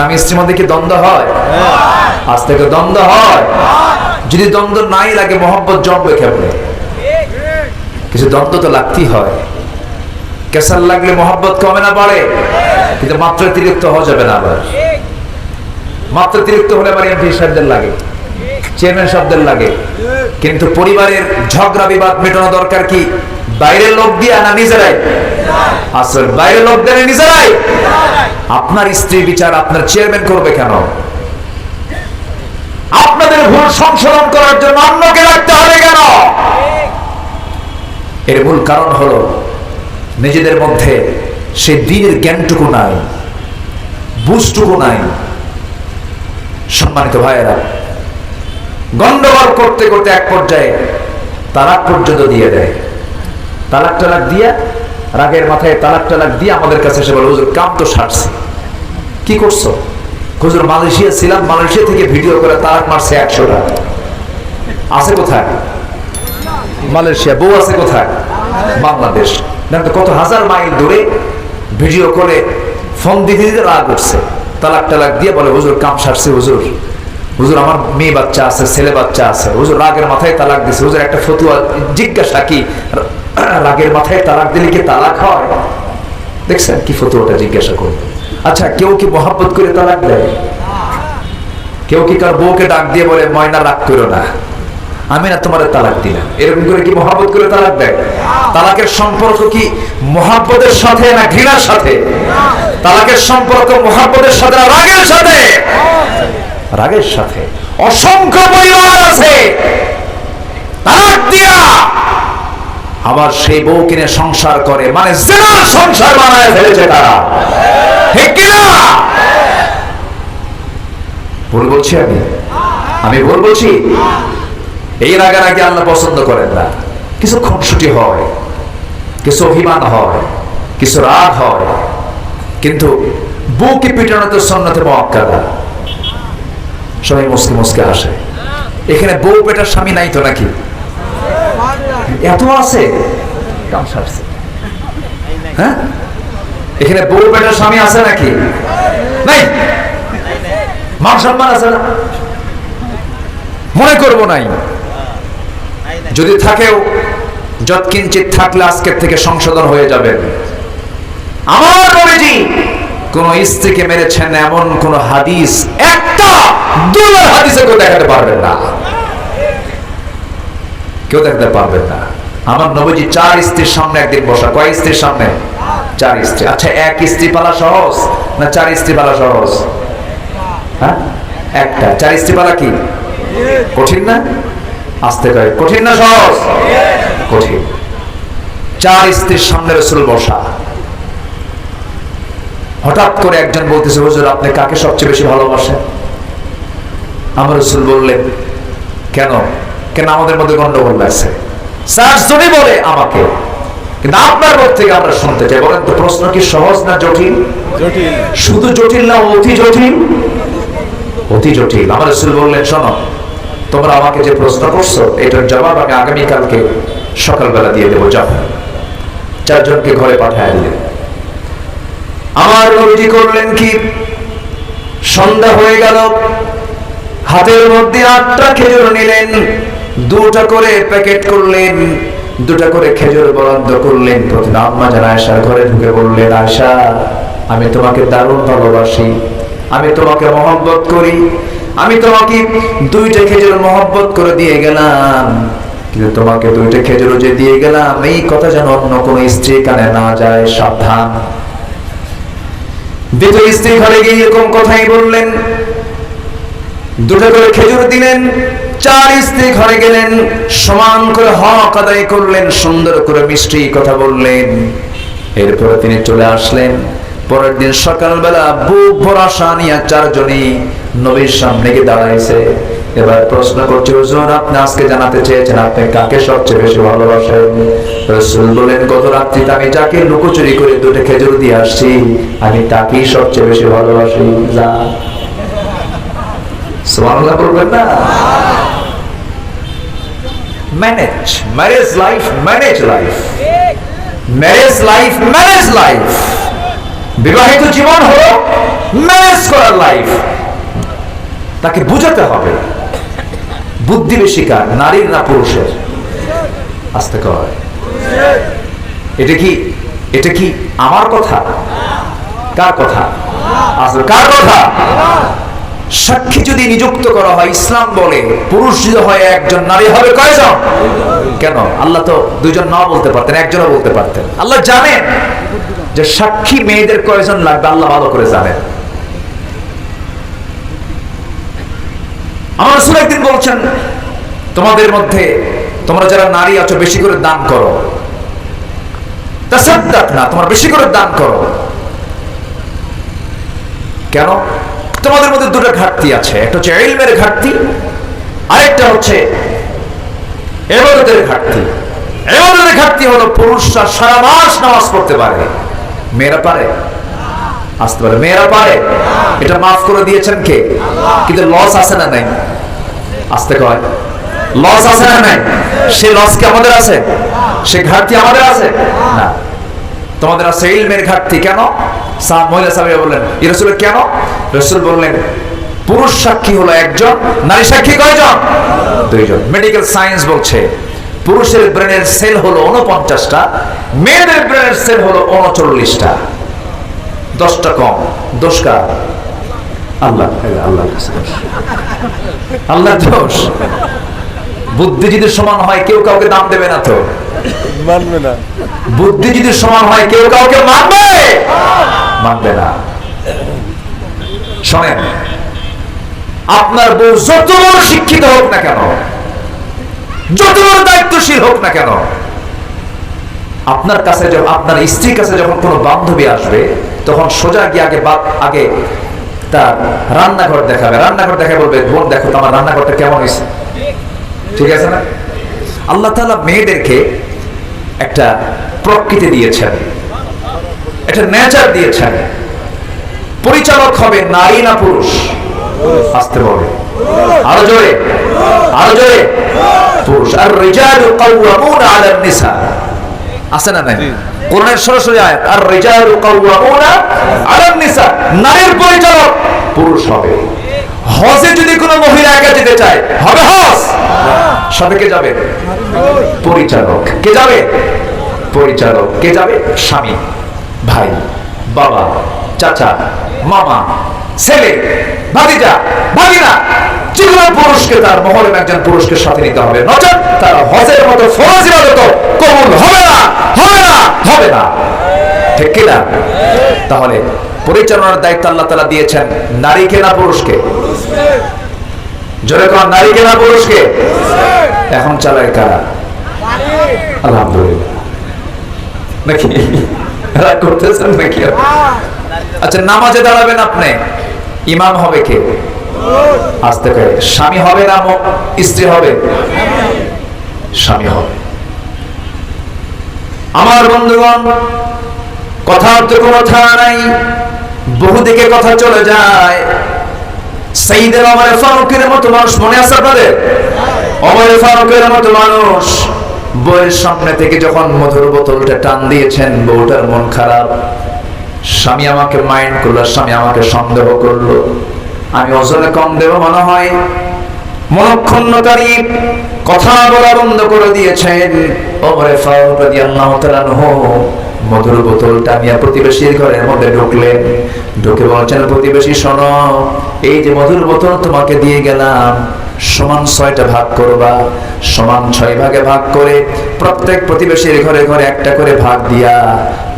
স্বামী স্ত্রীর মধ্যে কি দ্বন্দ্ব হয়? আজ থেকে দ্বন্দ্ব হয়। যদি দ্বন্দ্ব নাই লাগে মোহব্বত জন্মে কেমনে? কিছু দ্বন্দ্ব তো লাগতেই হয়। কেসার লাগলে মোহব্বত কমে না বাড়ে। কিন্তু মাত্রাতিরিক্ত হওয়া যাবে না আবার। মাত্রাতিরিক্ত হলে আবার এমপি সাহেবদের লাগে। চেয়ারম্যান সাহেবদের লাগে। কিন্তু পরিবারের ঝগড়া বিবাদ মেটানো দরকার কি? বাইরের লোক দিয়ে না নিজেরাই। আসল বাইরের লোক দেয় নিজেরাই। আপনার স্ত্রী বিচার আপনার চেয়ারম্যান করবে কেন? আপনাদের ভুল সংশোধন করার জন্য অন্যকে রাখতে হবে কেন? এর মূল কারণ হলো, নিজেদের মধ্যে সে দিনের জ্ঞানটুকু নাই, বুঝটুকু নাই। সম্মানিত ভাইয়েরা, গন্ডগোল করতে করতে এক পর্যায়ে তালাক পর্যন্ত দিয়ে দেয়। তালাক টালাক দিয়ে রাগের মাথায় তালাক টালাক দিয়ে আমাদের কাছে এসে বলে, হুজুর, কাম তো সারছি। কি করছ? হুজুর, মালয়েশিয়া ছিলাম মালয়েশিয়া থেকে ভিডিও করে তালাক মারছে একশোটা। আছে কোথায়? মালয়েশিয়া, বউ আছে কোথায়? বাংলাদেশ। কত হাজার মাইল দূরে ভিডিও করে ফোন দিতে দিতে রাগ উঠছে। তালাক টালাক দিয়ে বলে, হুজুর, কাম সারছে, হুজুর। হুজুর, আমার মেয়ে বাচ্চা আছে, ছেলে বাচ্চা আছে। হুজুর, রাগের মাথায় তালাক দিছে। হুজুর, একটা ফতুয়া, জিজ্ঞাসা কি? রাগের মাথায় তালাক দিলে কি তালাক হয়? দেখছেন কি ফতুয়াটা জিজ্ঞাসা করবে আচ্ছা কেউ কি মহাব্বত করে তালাক দেয়? কেউ কি কার বউকে ডাক দিয়ে বলে, ময়না, রাগ করো না। আমি না তোমার তালাক দিলাম। এরকম করে কি মহাব্বত করে তালাক দেয়? তালাকের সম্পর্ক কি মহাব্বতের সাথে না ঘৃণার সাথে? তালাকের সম্পর্ক মহাব্বতের সাথে না রাগের সাথে? রাগের সাথে। অসংখ্য পরিবার আছে। তালাক দিয়া আবার সেই বউ কিনে সংসার করে। মানে সংসার বানায় ফেলেছে তারা। ঠিক কিনা? ভুল বলছি আমি? আমি ভুল বলছি? এই রাগারাগি আল্লাহ পছন্দ করেন না। কিছু খুনসুটি হয়, কিছু অভিমান হয়, কিছু রাগ হয়। কিন্তু বুকে পিটানো তো সন্ন্যতে মক্কাদা। সবাই মুসকে মুসকে আসে। এখানে বউ পেটার স্বামী নাই তো নাকি? এত আছে? হ্যাঁ? এখানে বউ পেটার স্বামী আছে নাকি? নাই? মান সম্মান আছে না? মনে করব নাই। যদি থাকেও যৎকিঞ্চিত থাকলে আজকের থেকে সংশোধন হয়ে যাবে। আমার নবীজি কোন স্ত্রীকে মেরেছেন এমন কোন হাদিস একটা দুবার হাদিসে কেউ দেখাতে পারবেন না। কেউ দেখাতে পারবেন না। আমার নবীজি চার স্ত্রীর সামনে একদিন বসা। কয় স্ত্রীর সামনে? চার স্ত্রী। আচ্ছা এক স্ত্রী পালা সহজ না চার স্ত্রী পালা সহজ? হ্যাঁ? একটা। চার স্ত্রী পালা কি? কঠিন না? আসতে কয় কঠিন না সহজ? কঠিন। চার স্ত্রীর সামনে রসুল বসা। হঠাৎ করে একজন বলতেছে, হুজুর, আপনি কাকে সবচেয়ে বেশি ভালোবাসেন? আমার রসুল বললেন, কেন? কেন আমাদের মধ্যে গন্ডগোল আছে চারজনই বলে আমাকে। কিন্তু আপনার মুখ থেকে আমরা শুনতে চাই। বলেন তো প্রশ্ন কি সহজ না জটিল? জটিল। শুধু জটিল না অতি জটিল? অতি জটিল। আমার রসুল বললেন শোনো তোমরা আমাকে যে প্রশ্ন করছ এটার জবাব আমি আগামীকালকে সকালবেলা দিয়ে দেবো। যাও। চারজনকে ঘরে পাঠায় দিলেন। আমার নবীজি করলেন কি? সন্ধ্যা হয়ে গেল। হাতের মধ্যে আটটা খেজুর নিলেন। দুটা করে প্যাকেট করলেন, দুটা করে খেজুর বরাদ্দ করলেন প্রথমে আম্মা জান আয়সার ঘরে ঢুকে বললেন আয়সা আমি তোমাকে দারুণ ভালোবাসি, আমি তোমাকে মহব্বত করি, আমি তোমাকে দুইটা খেজুর মহব্বত করে দিয়ে গেলাম, কিন্তু তোমাকে দুইটা খেজুর যে দিয়ে গেলাম, এই কথা যেন অন্য কোনো স্ত্রী কানে না যায়, সাবধান। দ্বিতীয় স্ত্রী ঘরে গিয়ে এরকম কথাই বললেন, দুটো করে খেজুর দিলেন চার স্ত্রী ঘরে গেলেন, সমান করে হক আদায় করলেন, সুন্দর করে মিষ্টি কথা বললেন। এরপরে তিনি চলে আসলেন। পরের দিন সকালবেলা বুক ভরা নিয়ে চারজনই নবীর সামনে গিয়ে দাঁড়াইছে। এবার প্রশ্ন করছে, হুজুর, আপনি আজকে জানাতে চেয়েছেন, আপনি কাকে সবচেয়ে বেশি ভালোবাসেন? রসুল বলেন গত রাত্রিতে আমি যাকে লুকোচুরি করে দুটো খেজুর দিয়ে আসছি, আমি তাকেই সবচেয়ে বেশি ভালোবাসি। যা। সুবহানাল্লাহ বলবেন না? Manage marriage life manage life marriage life marriage life বিবাহিত জীবন হলো ম্যানেজ করার লাইফ তাকে বুঝাতে হবে। বুদ্ধি বেশি কার নারীর না পুরুষের। আসতে কয় এটা কি এটা কি আমার কথা? কার কথা? আসলে কার কথা? সাক্ষী যদি নিযুক্ত করা হয়, ইসলাম বলে, পুরুষ যদি হয় একজন, নারী হবে কয়জন? কেন? আল্লাহ তো দুইজন না বলতে পারতেন, একজনও বলতে পারতেন। আল্লাহ জানেন যে সাক্ষী মেয়েদের কয়জন লাগবে, আল্লাহ ভালো করে জানেন। আমার রসুল একদিন বলছেন, তোমাদের মধ্যে তোমরা যারা নারী আছো, বেশি করে দান করো। তাসাদ্দাক না, তোমরা বেশি করে দান করো। কেন? তোমাদের মধ্যে দুটো ঘাটতি আছে। একটা হচ্ছে এলমের ঘাটতি, আরেকটা হচ্ছে এবাদতের ঘাটতি। এবাদতের ঘাটতি হলো পুরুষরা সারা মাস নামাজ পড়তে পারে। মেয়েরা পারে? আসতে পারে। মেয়েরা পারে? এটা মাফ করে দিয়েছেন কে? কিন্তু লস আছে না নাই? আসতে কয়। লস আছে না নাই? সে লস কি আমাদের আছে? সে ঘাটতি আমাদের আছে? না। তোমাদের আছে ইলমের ঘাটতি। কেন? মহিলা সাহেব বললেন ই রসুল কেন? রসুল বললেন পুরুষ সাক্ষী হলো একজন নারী সাক্ষী কয়জন? দুইজন। মেডিকেল সায়েন্স বলছে পুরুষের ব্রেনের সেল হলো উনপঞ্চাশটা মেয়েদের ব্রেনের সেল হলো উনচল্লিশটা দশটা কম। দোষ কার? আল্লাহ। আল্লাহ আল্লাহ দোষ। বুদ্ধি যদি সমান হয় কেউ কাউকে দাম দেবে না তো। মানবে না। বুদ্ধি যদি সমান হয় কেউ কাউকে মানবে? মানবে না। শোনেন, আপনার বউ যত বড় শিক্ষিত হোক না কেন, যত বড় দায়িত্বশীল হোক না কেন, আপনার কাছে আপনার স্ত্রীর কাছে যখন কোনো বান্ধবী আসবে, তখন সোজা গিয়ে আগে বা- আগে তার রান্নাঘর দেখাবে। রান্নাঘর দেখে বলবে, বোন, দেখো তো আমার রান্নাঘরটা কেমন হয়েছে? ঠিক আছে না? আল্লাহ তাআলা মেয়েদেরকে একটা প্রকৃতি দিয়েছেন। একটা নেচার দিয়েছেন। পরিচালক হবে নারী না পুরুষ? আসতে বলে। আরও জোরে আরও জোরে। পুরুষ। আর রিজালু কাওয়ামুনা আলান নিসা। আছে না নাই? কোরআনের সরাসরি আয়াত আর রিজালু কাওয়ামুনা আলান নিসা। নারীর পরিচালক পুরুষ হবে। হজে যদি কোনো মহিলা একা যেতে চায় হবে হজ। সাথে কে যাবে? পরিচালক। কে যাবে? পরিচালক। কে যাবে? স্বামী। ভাই, বাবা, চাচা, মামা, ছেলে, ভাতিজা, ভাগিনা পুরুষকে তার মহলের একজন পুরুষকে সাথে নিতে হবে। নচেত তার হজের মতো ফরজ ইবাদত কবুল হবে না হবে না হবে না। ঠিক কিনা? তাহলে পরিচালনার দায়িত্ব আল্লাহ তাআলা দিয়েছেন নারীকে না পুরুষকে। জোরে কর নারীকে না পুরুষকে। এখন চালায় কারা? আলহামদুলিল্লাহ। নাকি? রাগ করতেছেন নাকি? আচ্ছা নামাজে দাঁড়াবেন আপনি। ইমাম হবে কে? আসতে করে। স্বামী হবে না স্ত্রী হবে? স্বামী হবে। আমার বন্ধুগণ কথার তো থানা নাই। বহুদিকে কথা চলে যায়। সেইদের অমরে ফারুকের মতো মানুষ মনে আছে আপনাদের? অমরে ফারুকের মতো মানুষ। বইয়ের সামনে থেকে যখন মধুর বোতলটা টান দিয়েছেন, বউটার মন খারাপ। স্বামী আমাকে মাইন্ড করল, স্বামী আমাকে সন্দেহ করল। আমি ওজনে কম দেব মনে হয়। মনক্ষণকারী কথা বলা বন্ধ করে দিয়েছেন। ওমরে ফারুক রাদিয়াল্লাহু তাআলা মধুর বোতলটা নিয়ে প্রতিবেশীর ঘরের মধ্যে ঢুকলেন। ঢুকে বলছেন, প্রতিবেশী, শোনো, এই যে মধুর বোতল তোমাকে দিয়ে গেলাম সমান ছয়টা ভাগ করবা, সমান ছয় ভাগে ভাগ করে প্রত্যেক প্রতিবেশীর ঘরে ঘরে একটা করে ভাগ দিয়া,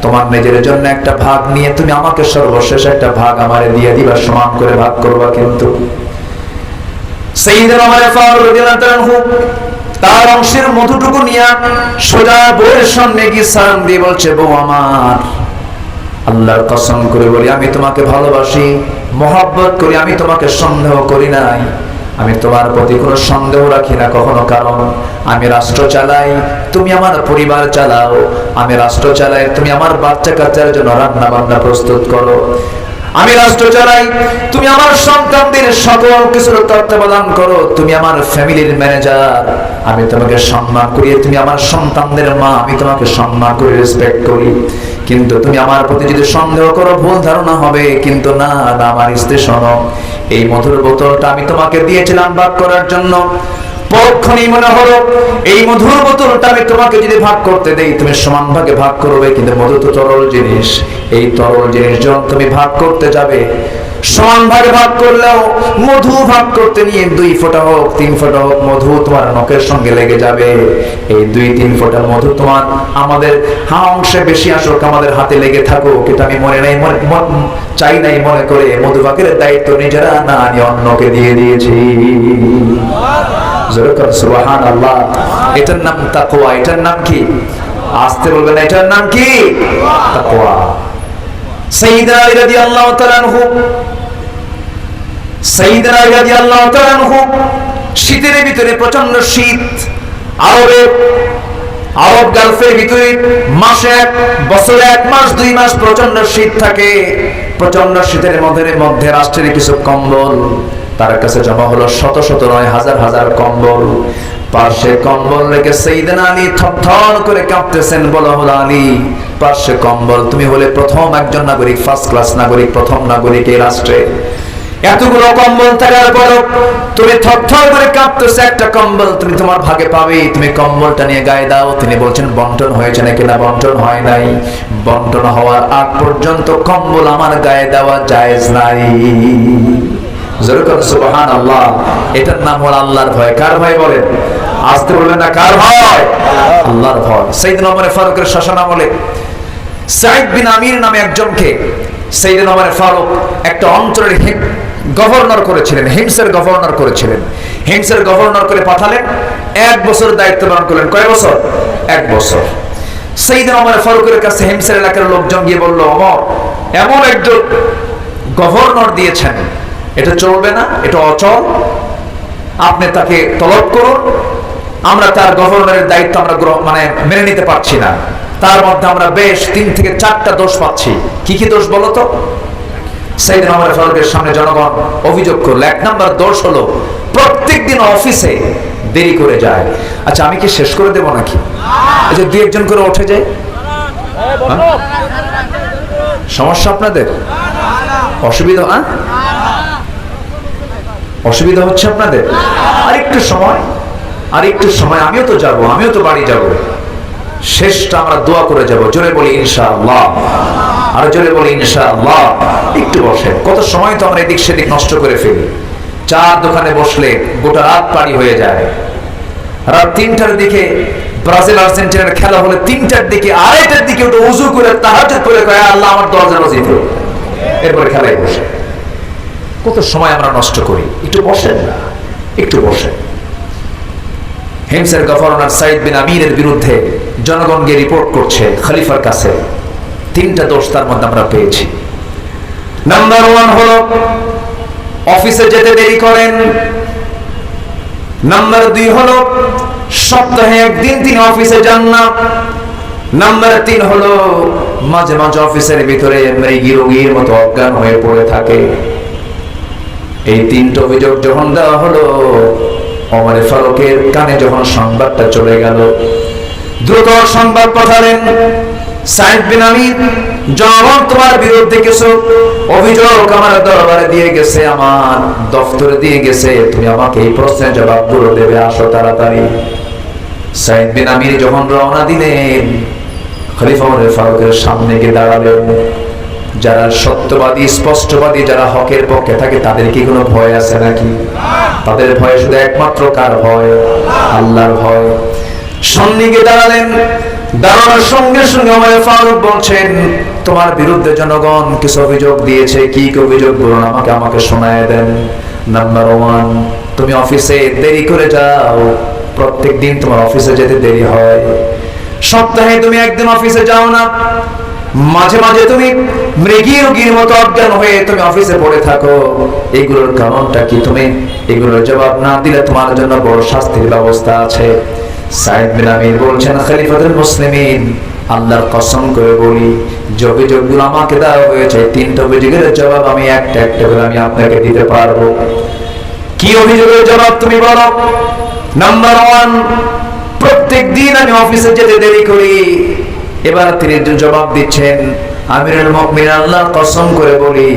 তোমার নিজের জন্য একটা ভাগ নিয়ে তুমি আমাকে সর্বশেষ একটা ভাগ আমারে দিয়ে দিবা, সমান করে ভাগ করবা কিন্তু। তার অংশের মধুটুকু নিয়ে সোজা বউয়ের সামনে গিয়ে দিয়ে বলছে, বউ আমার, আল্লাহর কসম করে বলি, আমি তোমাকে ভালোবাসি, মহব্বত করি, আমি তোমাকে সন্দেহ করি নাই। আমি তোমার প্রতি কোনো সন্দেহ রাখি না কখনো, কারণ আমি রাষ্ট্র চালাই, তুমি আমার পরিবার চালাও। আমি রাষ্ট্র চালাই, তুমি আমার বাচ্চা কাচ্চার জন্য রান্না বান্না প্রস্তুত করো। আমি রাষ্ট্র চালাই, তুমি আমার সন্তানদের সকল কিছুর তত্ত্বাবধান করো। তুমি আমার ফ্যামিলির ম্যানেজার। আমি তোমাকে সম্মান করি, তুমি আমার সন্তানদের মা, আমি তোমাকে সম্মান করি রেসপেক্ট করি। কিন্তু তুমি আমার প্রতি যদি সন্দেহ করো, ভুল ধারণা হবে। কিন্তু না আমার স্ত্রী, শোনো, এই মধুর বোতলটা আমি তোমাকে দিয়েছিলাম ভাগ করার জন্য। পরক্ষণেই মনে হলো, এই মধুর বোতলটা আমি তোমাকে যদি ভাগ করতে দেই, তুমি সমান ভাগে ভাগ করবে। কিন্তু মধু তো তরল জিনিস। এই তরল জিনিস যখন তুমি ভাগ করতে যাবে। সমান ভাগে করলেও মধু ভাগ করতে নিয়ে দুই ফোঁটা হোক, তিন ফোঁটা হোক, মধু তোমার নখের সঙ্গে লেগে যাবে। এই দুই, তিন ফোঁটা মধু তোমার আমাদের হা অংশে বেশি আসুক, আমাদের হাতে লেগে থাকুক। এটা আমি মনে নাই, মনে চাই নাই মনে করে মধু ভাগের দায়িত্ব নিজেরা না আমি অন্যকে দিয়ে দিয়েছি। সুবহান আল্লাহ এটার নাম তাকওয়া, এটার নাম কি? আসতে বলবেন, এটার নাম কি? তাকওয়া। সাইয়্যিদনা আলী রাদিয়াল্লাহু তাআলা আনহু সাইয়্যিদনা আলী রাদিয়াল্লাহু তাআলা আনহু শীতের ভিতরে প্রচণ্ড শীত, আরবে গালফের ভিতরে মাসে এক, বছরে এক মাস, দুই মাস প্রচণ্ড শীত থাকে। প্রচণ্ড শীতের মধ্যে মধ্যে রাষ্ট্রের কিছু কম্বল, তার কাছে জমা হলো শত শত নয় হাজার হাজার কম্বল। পার্শ্বে কম্বল রেখে সেইদিন আলী থর করে কাঁপতেছেন, বলো আলী পার্শ্বে কম্বল, তুমি হলে প্রথম একজন নাগরিক ফার্স্ট ক্লাস নাগরিক, প্রথম নাগরিক এই রাষ্ট্রে। এতগুলো কম্বল থাকার পরও তুমি থরথর করে কাঁপতেছে, একটা কম্বল তুমি তোমার ভাগে পাবে। তুমি কম্বলটা নিয়ে গায়ে দাও। তিনি বলছেন, বন্টন হয়েছে নাকি না? বন্টন হয় নাই। বন্টন হওয়ার আগ পর্যন্ত কম্বল আমার গায়ে দেওয়া জায়েজ নাই। একটা অঞ্চলের গভর্নর করেছিলেন, হিমসের গভর্নর করেছিলেন। হিমসের গভর্নর করে পাঠালেন, এক বছর দায়িত্ব পালন করলেন। কয় বছর? এক বছর। সেইদিন ওমর ফারুকের কাছে হিমসের এলাকার লোকজন গিয়ে বলল অমর এমন একজন গভর্নর দিয়েছেন। এটা চলবে না, এটা অচল। আপনি তাকে তলব করুন। আমরা তার গভর্নরের দায়িত্ব আমরা মানে মেনে নিতে পারছি না। তার মধ্যে আমরা বেশ তিন থেকে চারটা দোষ পাচ্ছি। কি কি দোষ বলো তো? সামনে জনগণ অভিযোগ করল। এক দোষ হলো প্রত্যেক দিন অফিসে দেরি করে যায়। আচ্ছা আমি কি শেষ করে দেবো নাকি? যে দুই একজন করে উঠে যায়। হ্যাঁ? সমস্যা আপনাদের? অসুবিধা হ্যাঁ? অসুবিধা হচ্ছে আপনাদের? আর একটু সময় আর একটু সময়। আমিও তো যাব, আমিও তো বাড়ি যাব। শেষটা আমরা দোয়া করে যাব। জোরে বলি, ইনশাআল্লাহ। আর জোরে বলি, ইনশাআল্লাহ। একটু বসে কত সময় তো আমরা এদিক সেদিক নষ্ট করে ফেলি। চার দোকানে বসলে গোটা রাত পারি হয়ে যায়। রাত তিনটার দিকে ব্রাজিল আর্জেন্টিনার খেলা হলে তিনটার দিকে আড়াইটার দিকে ওটা উজু করে তাহাজ করে কয় আল্লাহ, আমার দরজা বাজিয়ে দিল এরপরে খেলায় বসে। কত সময় আমরা নষ্ট করি? একটু বসেন না। একটু বসেন। হিমসের গভর্নর সাইদ বিন আমিরের বিরুদ্ধে জনগণকে রিপোর্ট করছে খলিফার কাছে। তিনটা দোষ তার মধ্যে আমরা পেয়েছি। নাম্বার ওয়ান হলো, অফিসে যেতে দেরি করেন। নাম্বার দুই হলো, সপ্তাহে একদিন তিনি অফিসে যান না। নাম্বার তিন হলো, মাঝে মাঝে অফিসের ভিতরে মৃগী রোগীর মতো অজ্ঞান হয়ে পড়ে থাকে। এই তিনটা অভিযোগ যখন দেওয়া হলো, অমর ফারুকের কানে যখন সংবাদটা চলে গেল, দ্রুত সংবাদ পাঠালেন। সামনে গিয়ে দাঁড়ালেন। যারা সত্যবাদী, স্পষ্টবাদী, যারা হকের পক্ষে থাকে, তাদের কি কোনো ভয় আছে নাকি? তাদের ভয় শুধু একমাত্র কার ভয়? আল্লাহর ভয়। সন্নিকে দাঁড়ালেন। দাঁড়ানোর সঙ্গে সঙ্গে আমার ফারুক বলছেন, তোমার বিরুদ্ধে জনগণ কিছু অভিযোগ দিয়েছে। কি কি অভিযোগ? বলুন আমাকে আমাকে শোনায় দেন। নাম্বার ওয়ান, তুমি অফিসে দেরি করে যাও। প্রত্যেক দিন তোমার অফিসে যেতে দেরি হয়। সপ্তাহে তুমি একদিন অফিসে যাও না। মাঝে মাঝে তুমি মৃগী রোগীর মতো অজ্ঞান হয়ে তুমি অফিসে পড়ে থাকো। এগুলোর কারণটা কি? তুমি এগুলোর জবাব না দিলে তোমার জন্য বড় শাস্তির ব্যবস্থা আছে। সাইদ বিন আমির বলছেন, খলিফাতুল মুসলিমিন, আল্লাহর কসম করে বলি যে অভিযোগগুলো আমাকে দেওয়া হয়েছে তিনটা অভিযোগের জবাব আমি একটা একটা করে আমি আপনাকে দিতে পারব। কি অভিযোগের জবাব তুমি বলো? নাম্বার ওয়ান প্রত্যেক দিন আমি অফিসে যেতে দেরি করি। এবার তিনি জবাব দিচ্ছেন, আমিরুল মুমিন আল্লাহ কসম করে বলি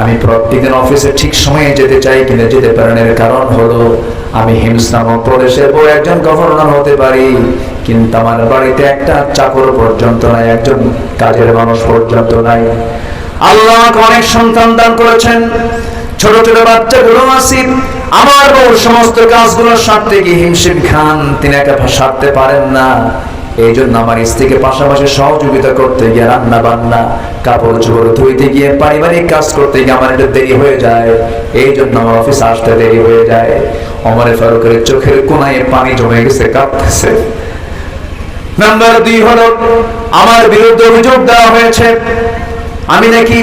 আমি প্রত্যেকদিন অফিসে ঠিক সময়ে যেতে চাই কিনা যেতে পারেন এর কারণ হলো আমি হিমস প্রদেশের বড় একজন গভর্নর হতে পারি, কিন্তু আমার বাড়িতে একটা চাকর পর্যন্ত নাই, একজন কাজের মানুষ পর্যন্ত নাই। আল্লাহ আমাকে অনেক সন্তান দান করেছেন, ছোট ছোট বাচ্চাগুলো আসিফ আমার বউ সমস্ত কাজগুলো সারতে গিয়ে হিমশিম খান, তিনি একা সারতে পারেন না। এই জন্য আমার স্ত্রীকে পাশাপাশি সহযোগিতা করতে গিয়ে রান্না বান্না, কাপড় চোপড় ধুইতে গিয়ে পারিবারিক কাজ করতে গিয়ে আমার একটু দেরি হয়ে যায়। এই জন্য আমার অফিস আসতে দেরি হয়ে যায়। অমরে ফারুকের চোখের কোনায় পানি জমে গেছে, কাঁপতেছে। নাম্বার দুই হলো, আমার বিরুদ্ধে অভিযোগ দেওয়া হয়েছে। আমি নাকি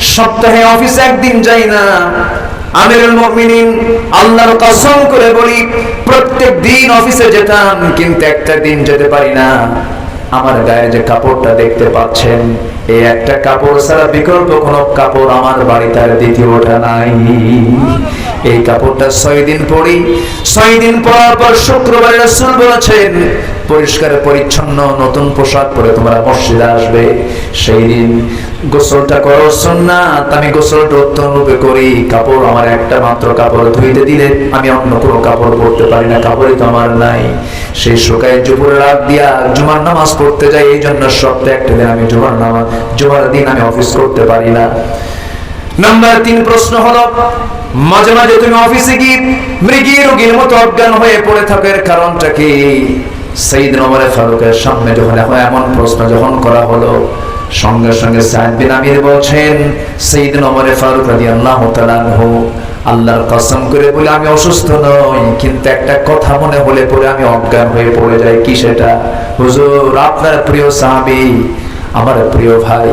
সপ্তাহে অফিসে একদিন যাই না। আমিরুল মুমিনিন, আল্লাহর কসম করে বলি, প্রত্যেক দিন অফিসে যেতাম, কিন্তু একটা দিন যেতে পারি না। আমার গায়ে যে কাপড়টা দেখতে পাচ্ছেন, এই একটা কাপড় ছাড়া বিকল্প কোনো কাপড় আমার বাড়িতে আর দ্বিতীয়টা নাই। এই কাপড়টা ছয় দিন পরি ছয় দিন পরার পর শুক্রবার রাসূল বলেছেন, পরিষ্কার, পরিচ্ছন্ন, নতুন পোশাক পরে তোমরা মসজিদে আসবে। সেই দিন গোসলটা করো সুন্নাত, আমি গোসলটা উত্তম রূপে করি। কাপড় আমার একটা মাত্র কাপড় ধুইতে দিলে আমি অন্য কোনো কাপড় পরতে পারি না, কাপড়ই তো আমার নাই। সেই শুকায় জুপুরে রাত দিয়া জুমার নামাজ পড়তে যাই, এই জন্য সপ্তাহে একটা দিন আমি জুমার নামাজ, জুমার দিন আমি অফিস করতে পারি না। নাম্বার তিন প্রশ্ন হলো, মাঝে মাঝে তুমি অফিসে গিয়ে মৃগী রোগীর মতো অজ্ঞান হয়ে পড়ে থাকার কারণটা কি? সেইদিন ওমরে ফারুকের সামনে যখন এখন এমন প্রশ্ন যখন করা হলো, সঙ্গে সঙ্গে সাহেব বিন আমির বলছেন সেইদিন ওমরে ফারুক রাদিয়াল্লাহু তাআলা আনহু আল্লাহর কসম করে বলে, আমি অসুস্থ নই, কিন্তু একটা কথা মনে হলে পরে আমি অজ্ঞান হয়ে পড়ে যাই। কি সেটা? হুজুর, আপনার প্রিয় সাহাবী, আমার প্রিয় ভাই।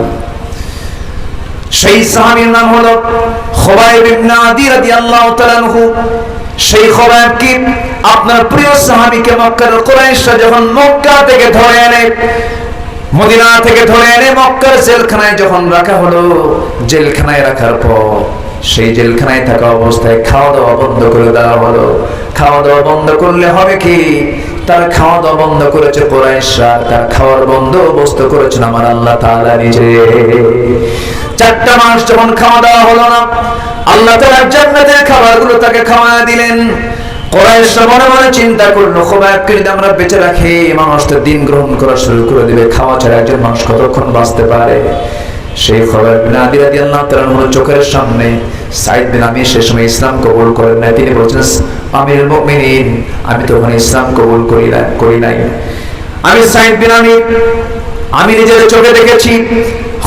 সেই সাহাবীর নাম হলো খোবাইব ইবনে আদি রাদিয়াল্লাহু তাআলা আনহু। সেই খোবাইব কি? আপনার প্রিয় সাহাবীকে মক্কার কুরাইশরা যখন মক্কা থেকে ধরে এনে, মদিনা থেকে ধরে এনে মক্কার জেলখানায় যখন রাখা হলো, জেলখানায় রাখার পর সেই জেলখানায় থাকা অবস্থায় খাওয়া দাওয়া বন্ধ করে দেওয়া হলো। খাওয়া দাওয়া বন্ধ করলে হবে কি? তার খাওয়া দাওয়া বন্ধ করেছে কোরাইশরা তার খাওয়ার বন্দোবস্ত করেছেন আমার আল্লাহ তাআলা নিজে। চারটা মাস যখন খাওয়া দাওয়া হলো না, আল্লাহ তাআলা জান্নাতের খাবারগুলো তাকে খাওয়া দিলেন। কোরাইশরা মনে মনে চিন্তা করল খোবাবকে যদি আমরা বেঁচে রাখি, মানুষ দিন গ্রহণ করা শুরু করে দিবে, খাওয়া ছাড়া একজন মানুষ কতক্ষণ বাঁচতে পারে? সেই খবর বিনাদি আল্লাহ চোখের সামনে। সাইদ বিন আমি সে সময় ইসলাম কবুল করেন নাই। তিনি বলছেন আমি তো ওখানে ইসলাম কবুল করি করি নাই। আমি সাইদ বিন আমি আমি নিজের চোখে দেখেছি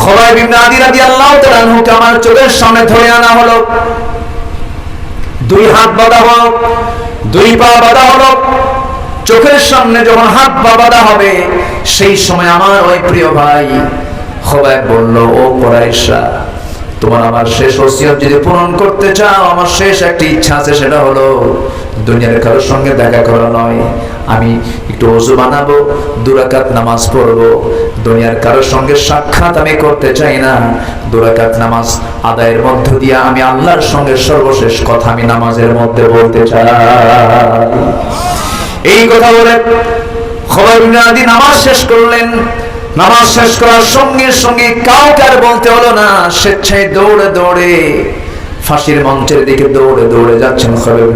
খবাইব ইবনে আদি রাদিয়াল্লাহু তাআলা আমার চোখের সামনে ধরে আনা হলো। দুই হাত বাঁধা হলো, দুই পা বাঁধা হলো। চোখের সামনে যখন হাত বাঁধা হবে, সেই সময় আমার ওই প্রিয় ভাই খোবাইব বলল, ও কোরাইশা তোমার আমার শেষ ওসিয়ত যদি পূরণ করতে চাও, আমার শেষ একটি ইচ্ছা আছে, সেটা হলো দুনিয়ার কারোর সঙ্গে দেখা করা নয়। আমি একটু অজু বানাবো, দুরাকাত নামাজ পড়ব। দুনিয়ার কারোর সঙ্গে সাক্ষাৎ আমি করতে চাই না। দুরাকাত নামাজ আদায়ের মধ্য দিয়ে আমি আল্লাহর সঙ্গে সর্বশেষ কথা আমি নামাজের মধ্যে বলতে চাই। এই কথা বলে খবর নামাজ শেষ করলেন। নামাজ শেষ করার সঙ্গে সঙ্গে কাউকে আর বলতে হলো না, স্বেচ্ছায় দৌড়ে দৌড়ে ফাঁসির মঞ্চের দিকে দৌড়ে দৌড়ে যাচ্ছেন খবেব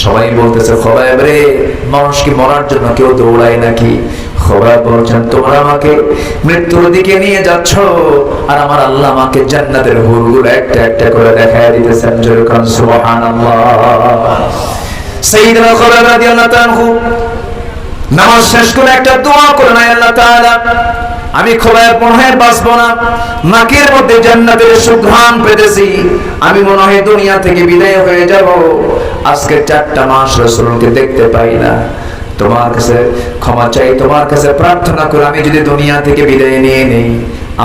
সবাই বলতেছে খবাইব রে, মানুষ কি মরার জন্য কেউ দৌড়ায় নাকি? খবর বলছেন, তোমরা আমাকে মৃত্যুর দিকে নিয়ে যাচ্ছ আর আমার আল্লাহ আমাকে জান্নাতের হুরগুলো একটা একটা করে দেখায় দিতেছেন যেরকম সুবহানাল্লাহ। সাইয়েদনা খবর নামাজ শেষ করে একটা দোয়া করে নাই আল্লাহ তাআলা, আমি খোলায় মনে হয় বাঁচবো না। নাকের মধ্যে জান্নাতের সুঘ্রাণ পেতেছি। আমি মনে হয় দুনিয়া থেকে বিদায় হয়ে যাব। আজকে চারটা মাস রসুলকে দেখতে পাই না। তোমার কাছে ক্ষমা চাই, তোমার কাছে প্রার্থনা করে, আমি যদি দুনিয়া থেকে বিদায় নিয়ে নেই,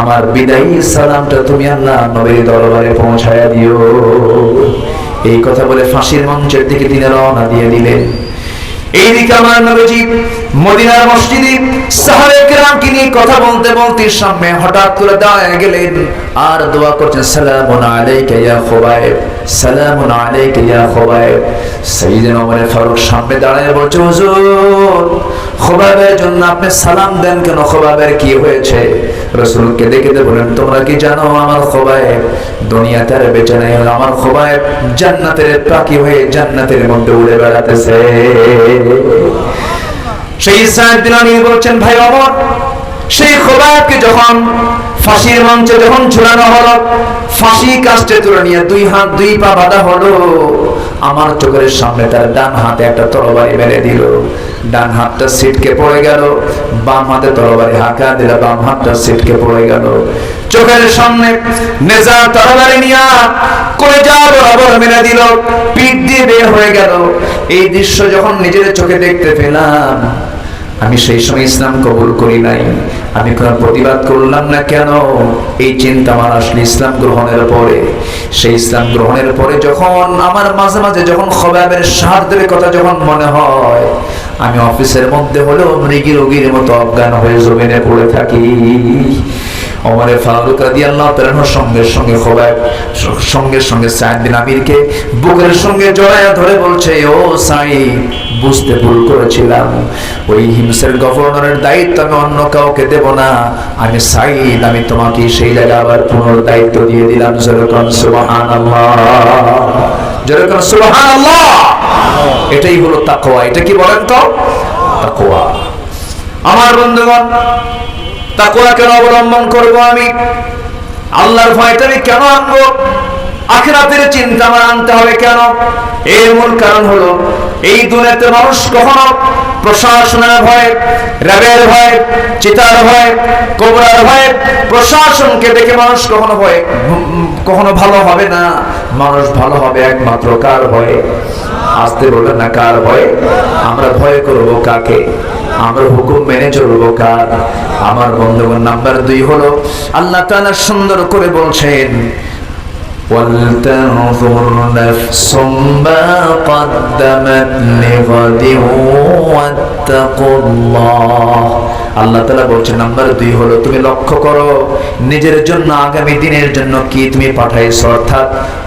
আমার বিদায়ী সালামটা তুমি আল্লাহ নবীর দরবারে পৌঁছায়া দিও। এই কথা বলে ফাঁসির মঞ্চের দিকে তিনি রওনা দিয়ে দিলেন। এইদিকে আমার নবীজি মদিনার মসজিদে সাহাবে কেরামকে নিয়ে কথা বলতে বলতে সামনে হঠাৎ করে দাঁড়ায় গেলেন। আর দোয়া করছেন, সালামুন আলাইকা ইয়া খুবাইব, সালামুন আলাইকা ইয়া খুবাইব। সাইয়েদনা ওমর ফারুক সামনে দাঁড়ায় বলছে, হুজুর, খুবাইবের জন্য আপনি সালাম দেন কেন? খুবাইবের কি হয়েছে? রাসূলকে দেখে তো বলেন তোমরা কি জানো আমার খুবাইব? দুনিয়াতে আর বেঁচে নেই আমার খুবাইব। জান্নাতের পাখি হয়ে জান্নাতের মধ্যে উড়ে বেড়াতেছে। সেই সাহেব দিলানি বলছেন ভাই অমর সেই খোবাবকে যখন ফাঁসির মঞ্চে যখন ঝুলানো হলো, ফাঁসি কাস্টে তুলে নিয়ে দুই হাত, দুই পা বাঁধা হলো। আমার চোখের সামনে তার ডান হাতে একটা তরবারি মেরে দিল। ডান হাতটা সিটকে পড়ে গেল। বাম হাতে তরবারি হাঁকা দিল, বাম হাতটা সিটকে পড়ে গেল। চোখের সামনে নেজা তরবারি নিয়া করে যা বরাবর মেরে দিল। পিঠ দিয়ে বের হয়ে গেল। এই দৃশ্য যখন নিজের চোখে দেখতে পেলাম আমি সেই সময় ইসলাম কবুল করি নাই। আমি কোনো প্রতিবাদ করলাম না কেন? এই চিন্তা আমার আসলে ইসলাম গ্রহণের পরে। সেই ইসলাম গ্রহণের পরে যখন আমার মাঝে মাঝে যখন খবাবের সাহায্যের কথা যখন মনে হয়, আমি অফিসের মধ্যে হলেও মৃগী রোগীর মতো অজ্ঞান হয়ে জমিনে পড়ে থাকি। ওমরে ফারুক রাদিয়াল্লাহু সঙ্গে সঙ্গে খোবাইব সঙ্গে সঙ্গে সাইদ বিন আমিরকে বুকের সঙ্গে জড়ায় ধরে বলছে, ও সাইদ বুঝতে ভুল করেছিলাম। ওই হিমসের গভর্নরের দায়িত্ব আমি অন্য কাউকে দেব না। আমি সাইদ আমি তোমাকে সেই জায়গায় আবার পুনর দায়িত্ব দিয়ে দিলাম। যেরকম সুবহানাল্লাহ। যেরকম সুবহানাল্লাহ। এটাই হলো তাকওয়া। এটা কি বলেন তো? তাকওয়া। আমার বন্ধুগণ, তাকওয়া কেন অবলম্বন করব আমি? আল্লাহর ভয়টা আমি কেন আনব? আখেরাতের চিন্তা আমার আনতে হবে কেন? এর মূল কারণ হলো এই দুনিয়াতে মানুষ কখনো প্রশাসনের ভয়, র্যাবের ভয়, চিতার ভয় কোবরার ভয় প্রশাসনকে দেখে মানুষ কখনো ভয় কখনো ভালো হবে না। মানুষ ভালো হবে একমাত্র কার ভয়ে? আসতে বলে না কার ভয়ে? আমরা ভয় করব কাকে? আমরা হুকুম মেনে চলবো কার? আমার বন্ধুগণ, নাম্বার দুই হলো, আল্লাহ তাআলা সুন্দর করে বলছেন ولتنظر نفس ما قدمت لغد واتقوا الله আল্লাহ তালা বলছেন নাম্বার দুই হলো তুমি লক্ষ্য করো নিজের জন্য আগামী দিনের জন্য কি তুমি পাঠাইছো অর্থাৎ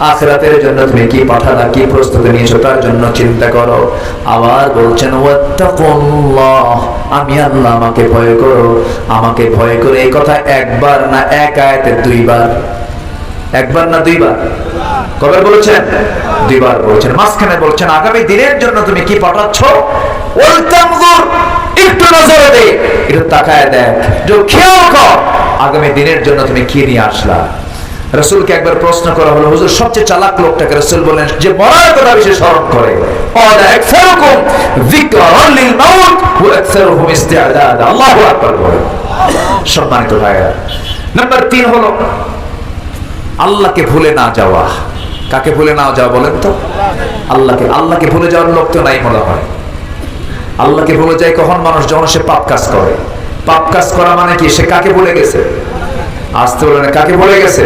আখরাতের জন্য তুমি কি পাঠালা কি প্রস্তুতি নিয়েছো তার জন্য চিন্তা করো আবার বলছেন ওয়াত্তাকুল্লাহ আমি আল্লাহ আমাকে ভয় করো আমাকে ভয় করে এই কথা একবার না এক আয়াতে দুইবার একবার না দুইবার? কবে বলেছেন? দুইবার বলেছেন। মাঝখানে বলছেন, আগামী দিনের জন্য তুমি কি পাঠাচ্ছ? একটু নজরে দে, একটু তাকায় দেখ। খেয়াল কর, আগামী দিনের জন্য তুমি কি নিয়ে আসলা? রসুলকে একবার প্রশ্ন করা হলো, হুজুর, সবচেয়ে চালাক লোকটাকে রসুল বলেন যে মরার কথা বেশি স্মরণ করে। সম্মানিত ভাইরা নাম্বার 3 হলো আল্লাহকে ভুলে না যাওয়া। কাকে ভুলে না যাওয়া বলেন তো? আল্লাহকে। আল্লাহকে ভুলে যাওয়ার লোক তো নাই মনে হয়। আল্লাহকে ভুলে যায় কখন মানুষ? যখন সে পাপ কাজ করে। পাপ কাজ করা মানে কি? সে কাকে ভুলে গেছে? আসতে বলে কাকে ভুলে গেছে?